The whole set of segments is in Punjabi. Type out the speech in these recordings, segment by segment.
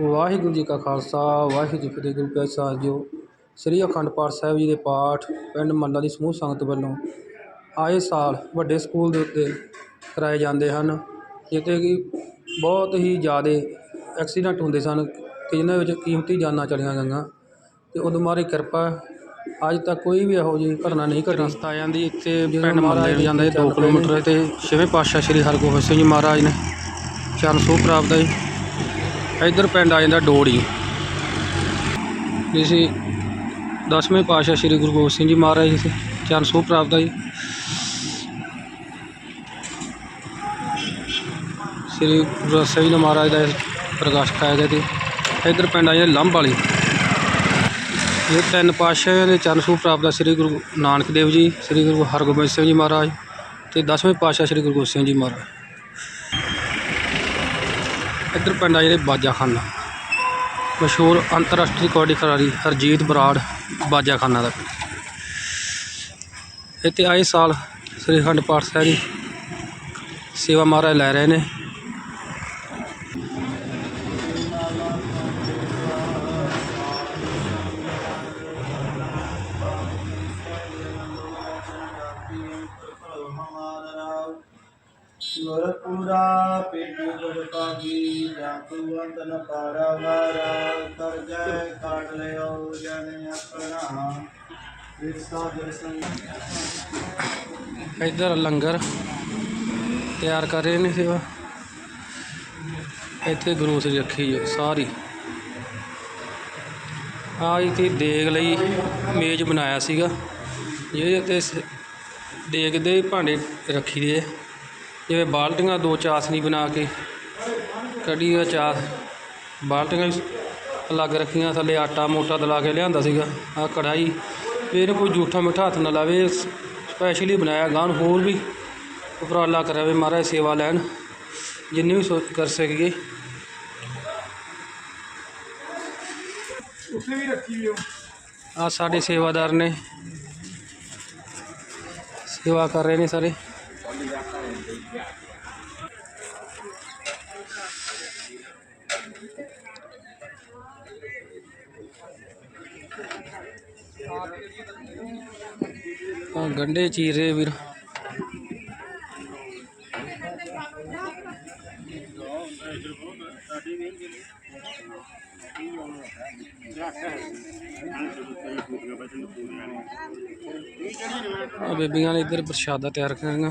ਵਾਹਿਗੁਰੂ ਜੀ ਕਾ ਖਾਲਸਾ ਵਾਹਿਗੁਰੂ ਜੀ ਕੀ ਫਤਿਹ ਗੁਰੂ ਪਿਆਰੇ ਸਾਜਿਓ ਸ੍ਰੀ ਅਖੰਡ ਪਾਠ ਸਾਹਿਬ ਜੀ ਦੇ ਪਾਠ ਪਿੰਡ ਮੱਲਾ ਦੀ ਸਮੂਹ ਸੰਗਤ ਵੱਲੋਂ ਆਏ ਸਾਲ ਵੱਡੇ ਸਕੂਲ ਦੇ ਉੱਤੇ ਕਰਾਏ ਜਾਂਦੇ ਹਨ ਜਿੱਥੇ ਕਿ ਬਹੁਤ ਹੀ ਜ਼ਿਆਦਾ ਐਕਸੀਡੈਂਟ ਹੁੰਦੇ ਸਨ ਕਿ ਜਿਨ੍ਹਾਂ ਵਿੱਚ ਕੀਮਤੀ ਜਾਨਾਂ ਚਲੀਆਂ ਗਈਆਂ। ਅਤੇ ਉਦੋਂ ਦੀ ਕਿਰਪਾ ਅੱਜ ਤੱਕ ਕੋਈ ਵੀ ਇਹੋ ਜਿਹੀ ਘਟਨਾ ਨਹੀਂ ਘਟੀ। ਰਸਤਾ ਜਾਂਦੀ ਇੱਥੇ ਪਿੰਡ ਮੱਲੇ ਨੂੰ ਜਾਂਦਾ 2 ਕਿਲੋਮੀਟਰ ਤੇ ਛੇਵੇਂ ਪਾਤਸ਼ਾਹ ਸ੍ਰੀ ਹਰਗੋਬਿੰਦ ਸਿੰਘ ਜੀ ਮਹਾਰਾਜ ਨੇ ਚਰਨ ਛੂਹ ਪ੍ਰਾਪਤ ਹੈ ਇੱਧਰ ਪਿੰਡ ਆ ਜਾਂਦਾ ਡੋੜੀ। ਜਿਸੇ ਦਸਵੇਂ ਪਾਤਸ਼ਾਹ ਸ੍ਰੀ ਗੁਰੂ ਗੋਬਿੰਦ ਸਿੰਘ ਜੀ ਮਹਾਰਾਜ ਜੀ ਚਰਨ ਛੂਹ ਪ੍ਰਾਪਤ ਹੈ ਜੀ। ਸ੍ਰੀ ਗੁਰੂ ਗ੍ਰੰਥ ਸਾਹਿਬ ਜੀ ਮਹਾਰਾਜ ਦਾ ਪ੍ਰਕਾਸ਼ ਕਰਾਇਆ ਗਿਆ ਤੇ ਇੱਧਰ ਪਿੰਡ ਆ ਜਾਂਦਾ ਲੰਬ ਵਾਲੀ। ਇਹ ਤਿੰਨ ਪਾਤਸ਼ਾਹ ਦੇ ਚਰਨ ਛੂਹ ਪ੍ਰਾਪਤ ਹੈ ਸ੍ਰੀ ਗੁਰੂ ਨਾਨਕ ਦੇਵ ਜੀ, ਸ੍ਰੀ ਗੁਰੂ ਹਰਗੋਬਿੰਦ ਸਿੰਘ ਜੀ ਮਹਾਰਾਜ ਤੇ ਦਸਵੇਂ ਪਾਤਸ਼ਾਹ ਸ੍ਰੀ ਗੁਰੂ ਗੋਬਿੰਦ ਸਿੰਘ ਜੀ ਮਹਾਰਾਜ। ਇੱਧਰ ਪਿੰਡ ਆ ਜਿਹੜੇ ਬਾਜਾਖਾਨਾ ਮਸ਼ਹੂਰ ਅੰਤਰਰਾਸ਼ਟਰੀ ਕਬੱਡੀ ਖਿਡਾਰੀ ਹਰਜੀਤ ਬਰਾੜ ਬਾਜਾਖਾਨਾ ਦਾ। ਇੱਥੇ ਆਏ ਸਾਲ ਸ੍ਰੀ ਅਖੰਡ ਪਾਠ ਸਾਹਿਬ ਦੀ ਸੇਵਾ ਮਹਾਰਾਜ ਲੈ ਰਹੇ ਨੇ। ਗੁਰਪੂਰਾ ਪੇਟੂ ਗੁਰ ਪਾਗੀ ਜਾਤੂ ਅੰਤਨ ਪਾਰਾਵਾਰਾ ਕਰ ਜੈ ਕਾਟ ਲਿਓ ਜਨ ਆਪਣਾ। ਵਿਰਸਾ ਦਰਸ਼ਨ। ਇੱਧਰ ਲੰਗਰ ਤਿਆਰ ਕਰ ਰਹੇ ਨੇ ਸੇਵਾ। ਇੱਥੇ ਗਰੋਸਰੀ ਰੱਖੀ ਹੈ ਸਾਰੀ। ਆ ਇੱਥੇ ਦੇਗ ਲਈ ਮੇਜ਼ ਬਣਾਇਆ ਸੀਗਾ, ਜਿਹਦੇ ਉੱਤੇ ਦੇਗ ਦੇ ਭਾਂਡੇ ਰੱਖੀ ਦੇ ਜਿਵੇਂ ਬਾਲਟੀਆਂ ਦੋ ਚਾਸਨੀ ਬਣਾ ਕੇ ਕੜੀ ਦਾ ਚਾਸ ਬਾਲਟੀਆਂ ਵੀ ਅਲੱਗ ਰੱਖੀਆਂ ਥੱਲੇ ਆਟਾ ਮੋਟਾ ਦਲਾ ਕੇ ਲਿਆਂਦਾ ਸੀਗਾ ਆ ਕੜਾਈ ਵੀ ਇਹਨੂੰ ਕੋਈ ਜੂਠਾ ਮਿੱਠਾ ਹੱਥ ਨਾ ਲਾਵੇ ਸਪੈਸ਼ਲੀ ਬਣਾਇਆ ਗਾਂ ਨੂੰ ਹੋਰ ਵੀ ਉਪਰਾਲਾ ਕਰਾਵੇ ਮਹਾਰਾਜ ਸੇਵਾ ਲੈਣ ਜਿੰਨੀ ਵੀ ਸੋਚ ਕਰ ਸਕੀਏ ਉੱਥੇ ਵੀ ਰੱਖੀ ਹੋ ਆ ਸਾਡੇ ਸੇਵਾਦਾਰ ਨੇ ਸੇਵਾ ਕਰ ਰਹੇ ਨੇ ਸਾਰੇ गंढे गंडे चीर रहे वीर ने इधर प्रशादा तैयार करेंगे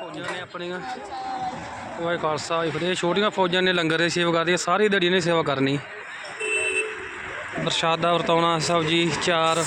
ਫੌਜਾਂ ਨੇ ਆਪਣੀਆਂ ਵਾਹਿ ਖਾਲਸਾ, ਵਾਹਿ ਫਤਿਹ। ਛੋਟੀਆਂ ਫੌਜਾਂ ਨੇ ਲੰਗਰ ਦੀ ਸੇਵਾ ਕਰਦੀ ਸਾਰੀ ਦੜੀ ਨੇ ਸੇਵਾ ਕਰਨੀ। ਪ੍ਰਸ਼ਾਦ ਦਾ ਵਰਤਾਉਣਾ, ਸਬਜੀ, ਚਾਰ।